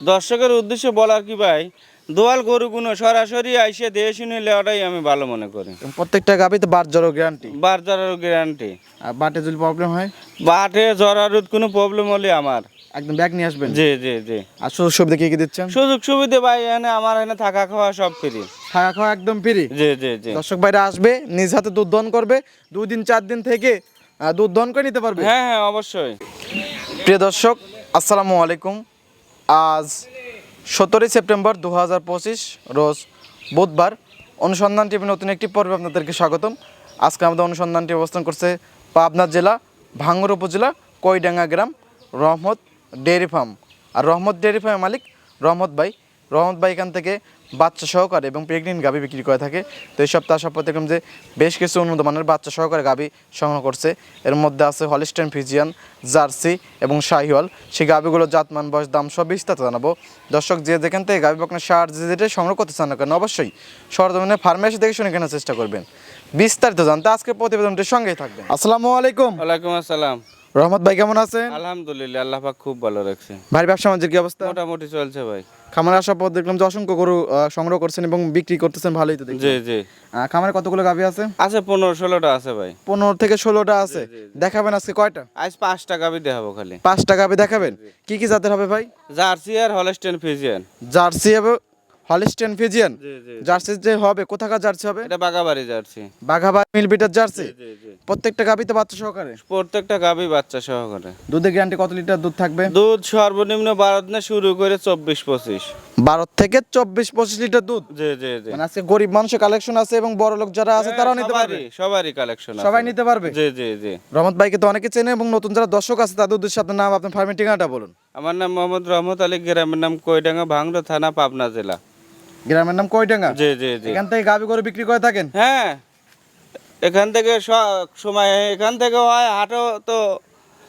দর্শকের উদ্দেশ্যে বলার কি ভাই? দোয়াল গরুগুলো সরাসরি আইসে দিয়ে শুনে লেওয়াটাই আমি ভালো মনে করি। প্রত্যেকটা গাবিতে বার জ্বরও গ্যারান্টি বারজারের গ্যারান্টি আর বাটে যদি প্রবলেম হয়? বাটে জরারুদ কোনো প্রবলেম হলে আমার। একদম ব্যাগ নিয়ে আসবেন? জি জি জি। আর সুযোগ সুবিধা কি কি দিচ্ছেন? সুযোগ সুবিধা ভাই এখানে আমার এখানে থাকা খাওয়া সব ফ্রি থাকা খাওয়া একদম ফ্রি জি জি জি। দর্শক ভাইরা আসবে নিজ হাতে দুধ দহন করবে দুই দিন চার দিন থেকে দুধ দহন করে নিতে পারবে? হ্যাঁ হ্যাঁ অবশ্যই। প্রিয় দর্শক আসসালামু আলাইকুম। আজ সতেরোই সেপ্টেম্বর দু হাজার পঁচিশ, রোজ বুধবার। অনুসন্ধান টিভি নতুন একটি পর্বে আপনাদেরকে স্বাগতম। আজকে আমাদের অনুসন্ধানটি অবস্থান করছে পাবনা জেলা, ভাঙ্গুর উপজেলা কইডাঙ্গা গ্রাম, রহমত ডেয়ারি ফার্ম। আর রহমত ডেয়ারি ফার্মের মালিক রহমত ভাই। রহমত ভাই এখান থেকে বাচ্চা সহকারে এবং প্রেগনেন্ট গাভি বিক্রি করে থাকে। তো এই সপ্তাহ সপ্তাহ দেখলাম যে বেশ কিছু উন্নত মানের বাচ্চা সহকারে গাভি সংগ্রহ করছে। এর মধ্যে আছে হলিস্টেন ফিজিয়ান জার্সি এবং শাহিওয়াল সেই গাভিগুলো জাতমান বয়স দাম সব বিস্তারিত জানাব। দর্শক যে যেখান থেকে গাভি বকনা সার যে যেটাই সংগ্রহ করতে চান না কেন অবশ্যই সরজমিনে ফার্মেসি দেখে শুনে কেনার চেষ্টা করবেন। বিস্তারিত জানতে আজকে প্রতিবেদনটির সঙ্গেই থাকবেন। আসসালামু আলাইকুম। ওয়ালাইকুম আসসালাম। রহমত ভাই কেমন আছেন? আলহামদুলিল্লাহ আল্লাহ পাক খুব ভালো রাখছে। ভাই ব্যবসা কি অবস্থা? মোটামুটি চলছে ভাই। খামারে আসার পর দেখলাম যে অসংখ্য গরু সংগ্রহ করছেন এবং বিক্রি করতেছেন ভালোই তো দেখি জি জি। খামারে কতগুলো গাভী আছে? আছে পনেরো ষোলোটা আছে ভাই। পনেরো থেকে ষোলোটা আছে। দেখাবেন আজকে কয়টা? আজ পাঁচটা গাভী দেখাবো খালি। পাঁচটা গাভী দেখাবেন? কি কি জাতের হবে ভাই? জার্সি আর হলস্টেন ফিজিয়ান। জার্সি এবং হলিস্টেন ফিজিয়ান জার্সি যে হবে কোথাকার জার্সি হবে? এটা বাগাবাড়ি জার্সি বাঘাবাড়ি মিলবিটার জার্সি প্রত্যেকটা গাভিতে বাচ্চা সহকারে? প্রত্যেকটা গাবি বাচ্চা সহকারে। দুধের গ্যারান্টি কত লিটার দুধ থাকবে? দুধ সর্বনিম্ন বারো দিনে শুরু করে চব্বিশ পঁচিশ। বারো থেকে চব্বিশ পঁচিশ লিটার দুধ? জি জি জি। মানে আজকে গরিব মানুষের কালেকশন আছে এবং বড় লোক যারা আছে তারাও নিতে পারবে। সবারই কালেকশন সবাই নিতে পারবে? জি জি জি। রহমত ভাইকে তো অনেকে চেনে এবং নতুন যারা দর্শক আছে তাদের উদ্দেশ্যে আপনার নাম আপনার ফার্মের ঠিকানাটা বলুন। আমার নাম মোহাম্মদ রহমত আলী গ্রামের নাম কইডাঙ্গা ভাঙড়া থানা পাবনা জেলা। গ্রামের নাম কয়ডাঙ্গা? জি জি জি। এখান থেকে গাভি করে বিক্রি করে থাকেন? হ্যাঁ। এখান থেকে স- সময় এখান থেকে হয় হাটও তো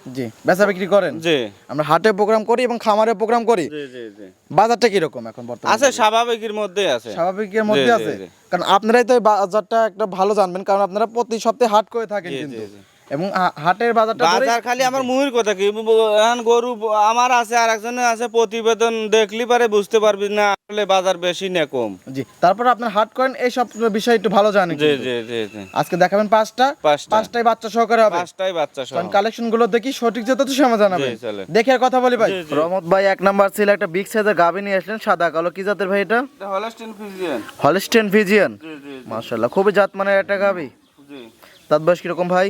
জি বেচা বিক্রি করেন? জি। আমরা হাটে প্রোগ্রাম করি এবং খামারে প্রোগ্রাম করি। জি জি জি। বাজারটা কীরকম এখন বর্তমানে? আছে স্বাভাবিকের মধ্যে আছে। স্বাভাবিকের মধ্যে আছে। কারণ আপনারাই তো বাজারটা একটা ভালো জানবেন কারণ আপনারা প্রতি সপ্তাহে হাট করে থাকেন কিন্তু জি, জি। এবং হাটের বাজারটা বাজার খালি আমার মুহির কথা কি? এখন গরু আমার আছে আর একজনের আছে প্রতিবেদন দেখলি পারে বুঝতে পারবি না আসলে বাজার বেশি না কম। জি তারপর আপনার হাট করেন এই সব বিষয় একটু ভালো জানেন জি জি জি আজকে দেখাবেন পাঁচটা পাঁচটা। পাঁচটাই বাচ্চা সহকারে হবে। পাঁচটাই বাচ্চা সহ। কালেকশনগুলো দেখি সঠিক যত তো সময় জানাবেন। জি, চলেন। দেখে কথা বলি ভাই। রহমত ভাই এক নাম্বার ছিল একটা বিগ সাইজের গাভি নিয়ে আসলেন সাদা কালো। কি জাতের ভাই এটা? এটা হলস্টিন ফিজিয়ান হলিস্টেন ফিজিয়ান জি জি মাশাআল্লাহ খুবই জাত মানের একটা গাভি। জি। দাঁত বয়স কীরকম ভাই?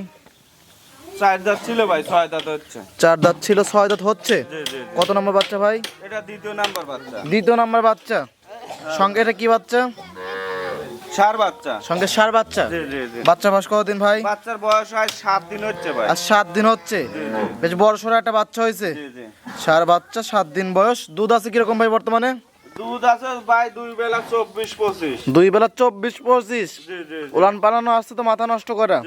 চার দাঁত ছিল ভাই ছয় দাঁত হচ্ছে। চার দাঁত ছিল ছয় দাঁত হচ্ছে? জি জি জি। কত নম্বর বাচ্চা ভাই? এটা দ্বিতীয় নাম্বার বাচ্চা। দ্বিতীয় নাম্বার বাচ্চা। সঙ্গে এটা কি বাচ্চা? সার বাচ্চা। সঙ্গে সার বাচ্চা? বাচ্চা বয়স কতদিন ভাই? বাচ্চার বয়স হয় সাত দিন হচ্ছে ভাই। আর সাত দিন হচ্ছে? বেশ বড় সড়ো একটা বাচ্চা হয়েছে। সার বাচ্চা সাত দিন বয়স। দুধ আছে কীরকম ভাই বর্তমানে? দুধ আছে ভাই দুই বেলা চব্বিশ পঁচিশ। দুই বেলা চব্বিশ পঁচিশ। উলান পালানো আসছে তো মাথা নষ্ট করা।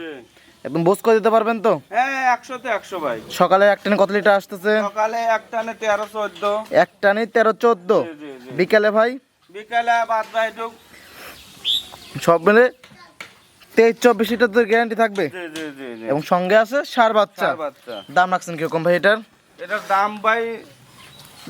একদম বোঝ করে দিতে পারবেন তো? হ্যাঁ একশোতে একশো ভাই। সকালে এক টানে কত লিটার আসতেছে? সকালে একটানে তেরো চোদ্দ। এক টানে তেরো চোদ্দ। বিকালে ভাই? বিকালে বাদ ভাই সব মিলে তেইশ চব্বিশ লিটার তো গ্যারান্টি থাকবে? এবং সঙ্গে আছে সার বাচ্চা। বাচ্চা। দাম রাখছেন কীরকম ভাই এটার? এটার দাম ভাই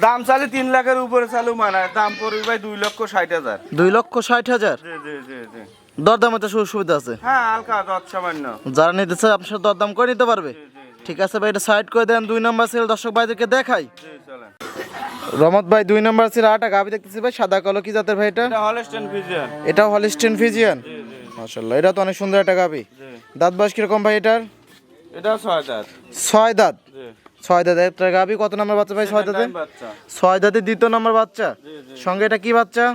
দাম চালে তিন লাখের উপরে চালু মানায় দাম পড়বে ভাই দুই লক্ষ ষাট হাজার। দুই লক্ষ ষাট হাজার। জি জি জি। জি দরদামের তো সুবিধা আছে। হ্যাঁ হালকা দশ সামান্য। যারা নিতে চায় আপনার সাথে দরদাম করে নিতে পারবে। ঠিক আছে ভাই এটা সাইড করে দেন দুই নাম্বার সিরিয়াল দর্শক ভাইদেরকে দেখাই। রমত ভাই দুই নাম্বার সিরিয়াল আটা গাবি দেখতেছি ভাই সাদা কালো কি জাতের ভাই এটা? এটা ফিজিয়ান এটাও হলিস্টেন ফিজিয়ান মাশাল্লাহ এটা তো অনেক সুন্দর একটা গাবি দাঁত বয়স কীরকম ভাই এটার? এটা ছয় দাঁত। ছয় দাঁত? ছয় দাঁত একটা গাবি কত নাম্বার বাচ্চা ভাই ছয় দাঁতে? ছয় দাঁতে দ্বিতীয় নম্বর বাচ্চা। সঙ্গে এটা কি বাচ্চা?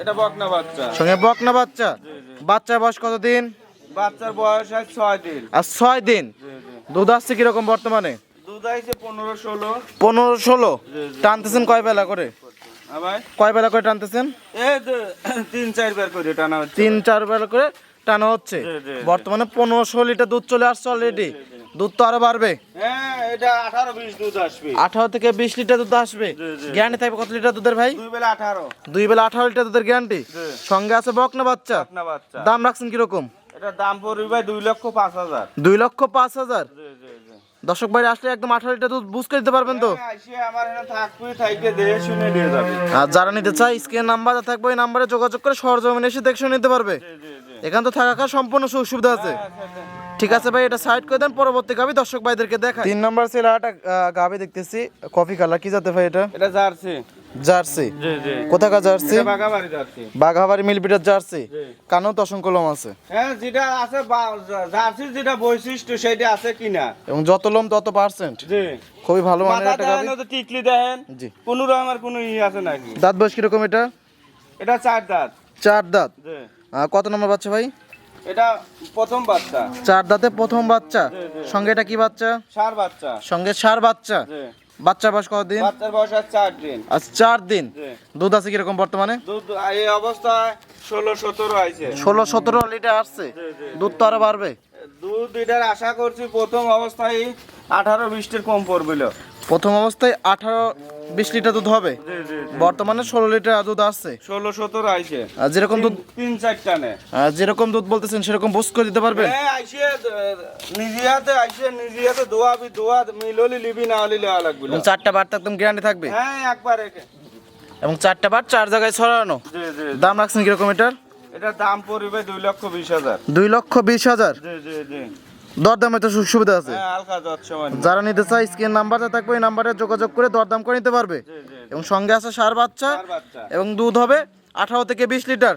এটা বকনা বাচ্চা। সঙ্গে বকনা বাচ্চা? জি বয়স কত বয়স কতদিন? বাচ্চার বয়স হয় ছয় দিন। আর ছয় দিন? দুধ আসছে কীরকম বর্তমানে? দুধ আসছে পনেরো ষোলো। পনেরো ষোলো। টানতেছেন কয় বেলা করে? কয় বেলা করে টানতেছেন? এই চার তিন চারবার করে টানা হচ্ছে। তিন চার বেলা করে টানা হচ্ছে। বর্তমানে পনেরো ষোলো লিটার দুধ চলে আসছে অলরেডি দুধ তো আরও বাড়বে? হ্যাঁ আঠারো থেকে বিশ লিটার দুধ আসবে। গ্যারান্টি থাকবে কত লিটার দুধের ভাই? দুই বেলা আঠারো। লিটার দুধের গ্যারান্টি? সঙ্গে আছে বকনা বাচ্চা। বাচ্চা। দাম রাখছেন কীরকম? এটা দাম পড়বে ভাই দুই লক্ষ পাঁচ হাজার। দুই লক্ষ পাঁচ হাজার? জি জি জি। দর্শক ভাই আসলে একদম আঠারো লিটার দুধ বুঝ করে দিতে পারবেন তো? হ্যাঁ, আর যারা নিতে চায় স্ক্রিন নাম্বার থাকবে ওই নাম্বারে যোগাযোগ করে সরজমিনে এসে দেখে নিতে পারবে। এখান তো থাকা সম্পূর্ণ সুযোগ সুবিধা আছে। ঠিক আছে ভাই এটা সাইড করে দেন পরবর্তী গাবি দর্শক ভাইদেরকে দেখা তিন নম্বর ছিল একটা গাবি দেখতেছি কফি কালার কি জাতে ভাই এটা? এটা জার্সি। জার্সি। জি জি। কোথাকার জার্সি? এটা বাগাবাড়ি জার্সি। বাঘাবাড়ি মিলপিটার জার্সি। জি। কানেও তো অসংখ্য লোম আছে। হ্যাঁ যেটা আছে জার্সি যেটা বৈশিষ্ট্য সেটা আছে কিনা। এবং যত লোম তত পার্সেন্ট জি। খুবই ভালো মানের একটা গাবি। তো টিকলি দেখেন জি। কোন রকমের কোনো ই আছে নাকি? দাঁত বয়স কীরকম এটা? এটা চার দাঁত। চার দাঁত। জি। কত নম্বর বাচ্চা ভাই? এটা প্রথম বাচ্চা। চার দাঁতে প্রথম বাচ্চা। সঙ্গে এটা কি বাচ্চা? সার বাচ্চা। সঙ্গে সার বাচ্চা। জি। বাচ্চা বয়স কতদিন? বাচ্চার বয়স আছে চার দিন। আজ চার দিন। দুধ আছে কীরকম বর্তমানে? দুধ এই অবস্থায় ষোলো সতেরো আইছে। ষোলো সতেরো লিটার আসছে। দুধ তো আরও বাড়বে। দুধ এটার আশা করছি প্রথম অবস্থায় আঠারো বিশটির কম পড়বিল প্রথম অবস্থায় আঠারো বিশ লিটার দুধ হবে? বর্তমানে ষোলো লিটার দুধ আসছে ষোলো সতেরো আর যেরকম দুধ তিন চারটা যেরকম দুধ বলতেছেন সেরকম বুঝ করে দিতে পারবেন? আইসে নিজে আইসে নিজে হাতে দোয়াবি দোয়া মিললি লিবি না হলি লেওয়া লাগবে। চারটা বার একদম গ্যারান্টি থাকবে? হ্যাঁ একবার এবং চারটা বার চার জায়গায় ছড়ানো? দাম রাখছেন কীরকম এটার? এটার দাম পড়বে দুই লক্ষ বিশ হাজার। দুই লক্ষ বিশ হাজার। জি জি জি। দরদামে তো সুযোগ সুবিধা আছে। হ্যাঁ যারা নিতে চায় স্ক্রিন নাম্বারটা থাকবে ওই নাম্বারে যোগাযোগ করে দরদাম করে নিতে পারবে। জি জি এবং সঙ্গে আছে সার বাচ্চা এবং দুধ হবে আঠারো থেকে বিশ লিটার।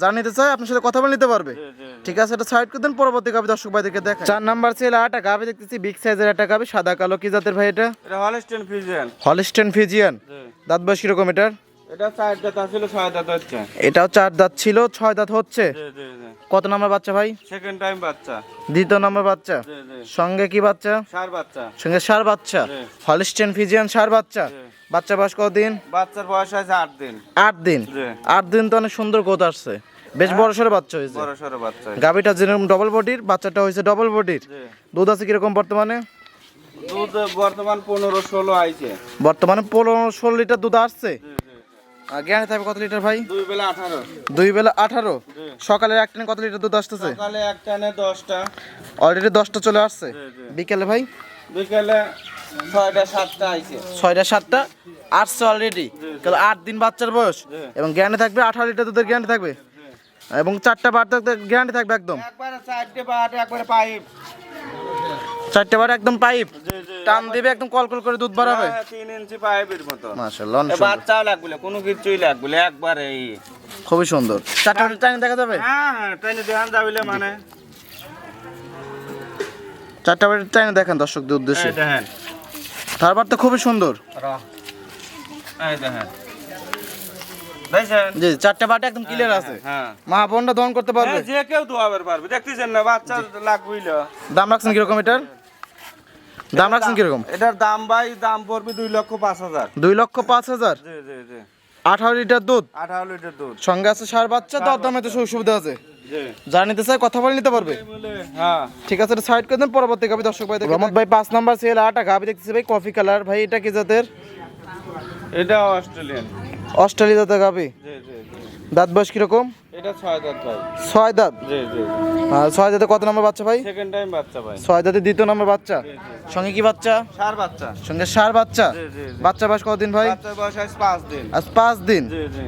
যারা নিতে চায় আপনার সাথে কথা বলে নিতে পারবে। জি জি ঠিক আছে এটা সাইড করে দেন পরবর্তী গাবি দর্শক ভাইদেরকে দেখা চার নাম্বার ছিল আটা গাবি দেখতেছি বিগ সাইজের একটা গাবি সাদা কালো কি জাতের ভাই এটা? এটা হলস্টেন ফিজিয়ান হলিস্টেন ফিজিয়ান দাঁত বয়স কীরকম এটার? এটা চার দাঁত আসলে ছয় দাঁত হচ্ছে। এটাও চার দাঁত ছিল ছয় দাঁত হচ্ছে? কত নাম্বার বাচ্চা ভাই? সেকেন্ড টাইম বাচ্চা। দ্বিতীয় নাম্বার বাচ্চা? সঙ্গে কি বাচ্চা? সার বাচ্চা। সঙ্গে সার বাচ্চা? হলিস্টেন ফিজিয়ান সার বাচ্চা? বাচ্চা বয়স কতদিন? বাচ্চার বয়স আছে আট দিন। আট দিন? আট দিন তো অনেক সুন্দর গোদ আসছে। বেশ বড় সড়ো বাচ্চা হয়েছে। বড় সড়ো বাচ্চা গাবিটা যেরকম ডবল বডির বাচ্চাটা হয়েছে ডবল বডির দুধ আছে কীরকম বর্তমানে? দুধ বর্তমান পনেরো ষোলো আইছে। বর্তমানে পনেরো ষোলো লিটার দুধ আসছে? জ্ঞানে থাকবে কত লিটার ভাই? দুই বেলা আঠারো। দুই বেলা আঠারো? সকালে এক টানে কত লিটার দুধ আসতেছে? সকালে একটা নে দশটা। অলরেডি দশটা চলে আসছে? বিকেলে ভাই? বিকেলে ছয়টা সাতটা আইছে। ছয়টা সাতটা? আসছে অলরেডি কাল আট দিন বাচ্চার বয়স? এবং জ্ঞানে থাকবে আঠারো লিটার দুধের গ্যারান্টি থাকবে? এবং চারটা বার থাকতে গ্যারান্টি থাকবে একদম? একবারে চারটে পাট একবারে পাইপ। চারটে বার একদম পাইপ? টান দেবে একদম কল কল করে দুধ বাড়াবে। হ্যাঁ, তিন ইঞ্চি পাইপের মতো। মাশাআল্লাহ। বাচ্চাও লাগবে কোনো কিছুই লাগবে একবারে এই। খুবই সুন্দর। চারটা টাইম দেখা যাবে? হ্যাঁ হ্যাঁ দেখান যাবিলে মানে। চারটা দেখেন দর্শকদের উদ্দেশ্যে। এই দেখেন। তারপর তো খুবই সুন্দর। এই দেখেন। জি চারটা একদম ক্লিয়ার আছে। হ্যাঁ মা বোনটা দহন করতে পারবে? হ্যাঁ, যে কেউ দোয়াবার পারবে। দেখতেছেন না বাচ্চা লাগবেই দাম রাখছেন কীরকম এটার? দাম রাখছেন কীরকম? এটার দাম ভাই দাম পড়বে দুই লক্ষ পাঁচ হাজার। দুই লক্ষ পাঁচ হাজার? জি জি জি। আঠারো লিটার দুধ? আঠারো লিটার দুধ। সঙ্গে আছে সার বাচ্চা দর দামে তো সুযোগ সুবিধা আছে। জি। যারা নিতে চায় কথা বলে নিতে পারবে। হ্যাঁ। ঠিক আছে সাইড করে দেন পরবর্তী গাবি দর্শক ভাই রহমত ভাই পাঁচ নাম্বার সেল আটা গাবি দেখতেছি ভাই কফি কালার ভাই এটা কি জাতের? এটা অস্ট্রেলিয়ান। অস্ট্রেলিয়া জাতের গাবি। জি জি। দাঁত বয়স কীরকম? এটা ছয় দাঁত ভাই। ছয় দাঁত? জি জি। ছয় দাঁতে কত নম্বর বাচ্চা ভাই? সেকেন্ড টাইম বাচ্চা ভাই। ছয় দাঁতে দ্বিতীয় নম্বর বাচ্চা? সঙ্গে কি বাচ্চা? সার বাচ্চা। সঙ্গে সার বাচ্চা? বাচ্চা বয়স কতদিন ভাই? বাচ্চার বয়স আছে পাঁচ দিন। আজ পাঁচ দিন? জি জি।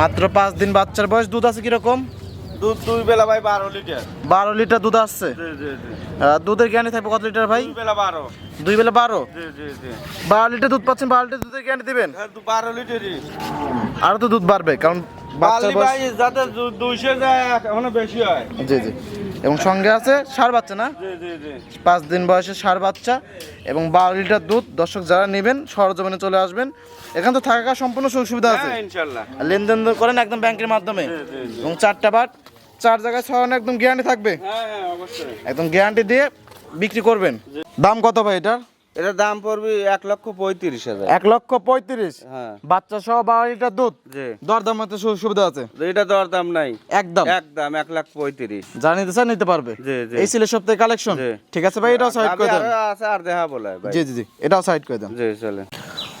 মাত্র পাঁচ দিন বাচ্চার বয়স দুধ আছে কীরকম? দুধ দুই বেলা ভাই বারো লিটার। বারো লিটার দুধ আসছে জি জি জি। দুধের জ্ঞানী থাকবে কত লিটার ভাই? দুই বেলা বারো। দুই বেলা বারো? জি জি জি। বারো লিটার দুধ পাচ্ছেন বারো লিটার দুধের জ্ঞানী দিবেন? হ্যাঁ বারো লিটারই। আরও তো দুধ বাড়বে কারণ বাচ্চা যাতে দুধ দুইশো যায় এখনও বেশি হয়। জি জি। এবং সঙ্গে আছে সার বাচ্চা না? পাঁচ দিন বয়সে সার বাচ্চা এবং বারো লিটার দুধ। দর্শক যারা নেবেন সরজমিনে চলে আসবেন। এখান তো থাকা সম্পূর্ণ সুযোগ সুবিধা আছে। হ্যাঁ লেনদেন করেন একদম ব্যাংকের মাধ্যমে। এবং চারটা বাট চার জায়গায় ছড়ানো একদম গ্যারান্টি থাকবে। হ্যাঁ হ্যাঁ একদম গ্যারান্টি দিয়ে বিক্রি করবেন। দাম কত ভাই এটার? এটার দাম পড়বে এক লক্ষ পঁয়ত্রিশ হাজার। এক লক্ষ পঁয়ত্রিশ? হ্যাঁ। বাচ্চা সহ বারো লিটার দুধ? দরদাম সুবিধা আছে। এটা দর দাম নাই। একদম। একদম এক লাখ পঁয়ত্রিশ। নিতে চান নিতে পারবে। এই ছিল সপ্তাহে কালেকশন ঠিক আছে ভাই এটাও সাইড করে দেন। আছে আর দেখা বলে জি জি জি এটাও সাইড করে দেন। জি চলে।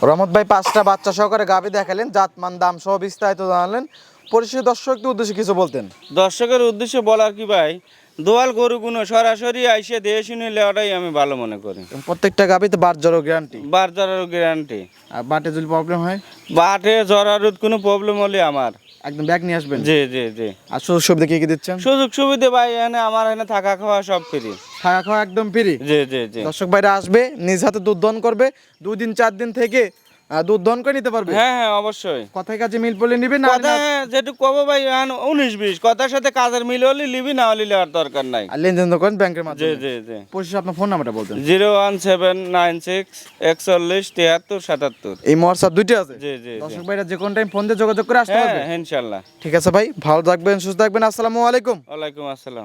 রহমত ভাই পাঁচটা বাচ্চা সহকারে গাবি দেখালেন জাতমান দাম সহ বিস্তারিত জানালেন। পরিশেষ দর্শকদের উদ্দেশ্যে কিছু বলতেন। দর্শকের উদ্দেশ্যে বলার কি ভাই দোয়াল গরু কোনো সরাসরি আইসে দিয়ে শুনে লেওয়াটাই আমি ভালো মনে করি। প্রত্যেকটা গাবিতে বার জ্বর গ্যারান্টি বার জরার গ্যারান্টি আর বাটে যদি প্রবলেম হয়? বাটে জরারুত কোনো প্রবলেম হলে আমার। একদম ব্যাগ নিয়ে আসবেন? জি জি জি। আর সুযোগ সুবিধা কি কি দিচ্ছেন? সুযোগ সুবিধা ভাই এখানে আমার এখানে থাকা খাওয়া সব ফ্রি থাকা খাওয়া একদম ফ্রি জি জি জি। দর্শক ভাইরা আসবে নিজ হাতে দুধ দহন করবে। দুই দিন চার দিন থেকে দুধ দহন করে নিতে পারবে? হ্যাঁ হ্যাঁ অবশ্যই। কথায় কাছে মিল পড়লে নিবে না কথা যেটুকু কব ভাই উনিশ বিশ। কথার সাথে কাজের মিল হলে লিবি না হলে লেওয়ার দরকার নাই। আর লেনদেন তো করেন ব্যাংকের জি মাধ্যমে। জি জি পরিশেষে আপনার ফোন নাম্বারটা বলতেন। Zero one seven nine six একচল্লিশ তিয়াত্তর সাতাত্তর। এই হোয়াটসঅ্যাপ দুইটা আছে? জি জি জি। দর্শক ভাইরা যে কোন টাইম ফোন দিয়ে যোগাযোগ করে আসতে হ্যাঁ পারবে? ইনশাল্লাহ। ঠিক আছে ভাই ভালো থাকবেন সুস্থ থাকবেন আসসালামু আলাইকুম। ওয়ালাইকুম আসসালাম।